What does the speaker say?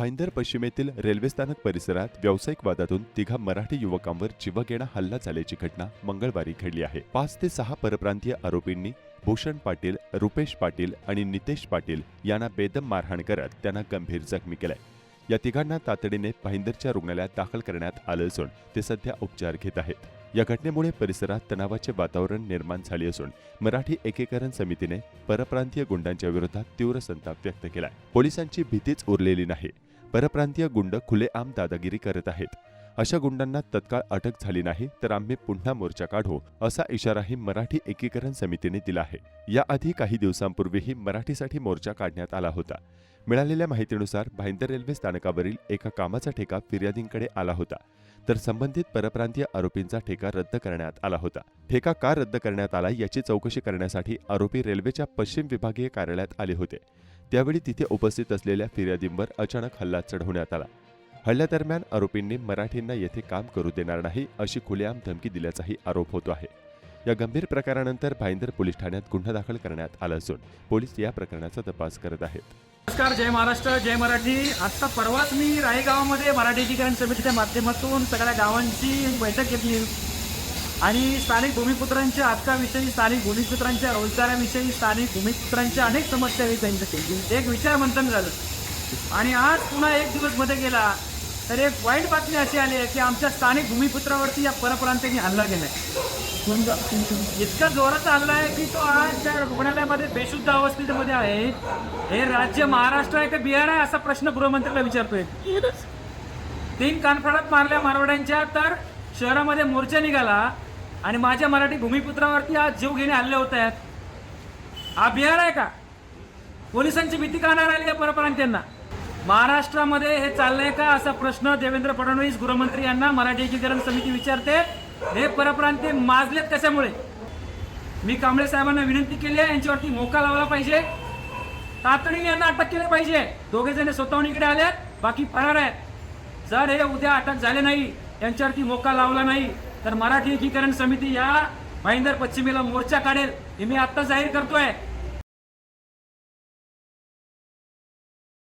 Bhayandar पश्चिमेतील railway स्थानक परिसरात व्यावसायिक वादातून तिघा मराठी युवकांवर जीवघेणा हल्ला झाल्याची घटना मंगळवारी घडली आहे. पाच ते सहा परप्रांतीय आरोपींनी भूषण पाटील रुपेश पाटील आणि नितेश पाटील यांना बेदम मारहाण करत त्यांना गंभीर जखमी केलंय. या तिघांना तातडीने भाईंदरच्या रुग्णालयात दाखल करण्यात आलं असून ते सध्या उपचार घेत आहेत. या घटनेमुळे परिसरात तणावाचे वातावरण निर्माण झाले असून मराठी एकीकरण समितीने परप्रांतीय गुंडांच्या विरोधात तीव्र संताप व्यक्त केलाय. पोलिसांची भीतीच उरलेली नाही. परप्रांतीय गुंड खुलेआम दादागिरी करत आहेत. अशा गुंडांना तत्काळ अटक झाली नाही तर आम्ही पुन्हा मोर्चा काढू असा इशाराही मराठी एकीकरण समितीने दिला आहे. याआधी काही दिवसांपूर्वीही मराठीसाठी मोर्चा काढण्यात आला होता. मिळालेल्या माहितीनुसार भाईंदर रेल्वे स्थानकावरील एका कामाचा ठेका फिर्यादींकडे आला होता. तर संबंधित परप्रांतीय आरोपींचा ठेका रद्द करण्यात आला होता. ठेका का रद्द करण्यात आला याची चौकशी करण्यासाठी आरोपी रेल्वेच्या पश्चिम विभागीय कार्यालयात आले होते. त्यावेळी तिथे उपस्थित असलेल्या फिर्यादींवर अचानक हल्ला चढवण्यात आला. हल्ल्यादरम्यान आरोपींनी मराठींना येथे काम करू देणार नाही अशी खुलेआम धमकी दिल्याचाही आरोप होतो आहे. या गंभीर प्रकारानंतर भाईंदर पोलीस ठाण्यात गुन्हा दाखल करण्यात आला असून पोलीस या प्रकरणाचा तपास करत आहेत. नमस्कार जय महाराष्ट्र जय मराठी. आत्ता परवाच मी रायगावामध्ये मराठी समितीच्या माध्यमातून सगळ्या गावांची बैठक घेतली. आणि स्थानिक भूमिपुत्रांच्या हक्काविषयी स्थानिक भूमिपुत्रांच्या रोजगाराविषयी स्थानिक भूमिपुत्रांच्या अनेक समस्या त्यांच्याशी केली एक विचार मंथन झालं. आणि आज पुन्हा एक दिवसमध्ये गेला तर एक वाईट बातमी अशी आली आहे की आमच्या स्थानिक भूमिपुत्रावरती या परप्रांतांनी हल्ला आहे इतका जोराचा हल्ला आहे की तो आज त्या रुग्णालयामध्ये बेशुद्ध अवस्थेमध्ये आहे. हे राज्य महाराष्ट्र आहे का बिहार आहे असा प्रश्न गृहमंत्र्याला विचारतोय. तीन कानफडात मारल्या मारवाड्यांच्या तर शहरामध्ये मोर्चा निघाला. आणि माझ्या मराठी भूमिपुत्रावरती आज जीव घेणे हल्ले होत आहेत. हा बिहार आहे का? पोलिसांची भीती का नाही राहिली या परप्रांत्यांना महाराष्ट्रामध्ये हे चाललंय का असा प्रश्न देवेंद्र फडणवीस गृहमंत्री यांना मराठी एकीकरण समिती विचारते. हे परप्रांतीय माजलेत कशामुळे? मी कांबळे साहेबांना विनंती केली आहे यांच्यावरती मोका लावला पाहिजे. तातडीने यांना अटक केली पाहिजे. दोघे जण स्वतःहून इकडे आलेत बाकी फरार आहेत. जर हे उद्या अटक झाले नाही यांच्यावरती मोका लावला नाही तर मराठी एकीकरण समिती या भाईंदर पश्चिमेला मोर्चा काढेल हे मी आत्ता जाहीर करतोय.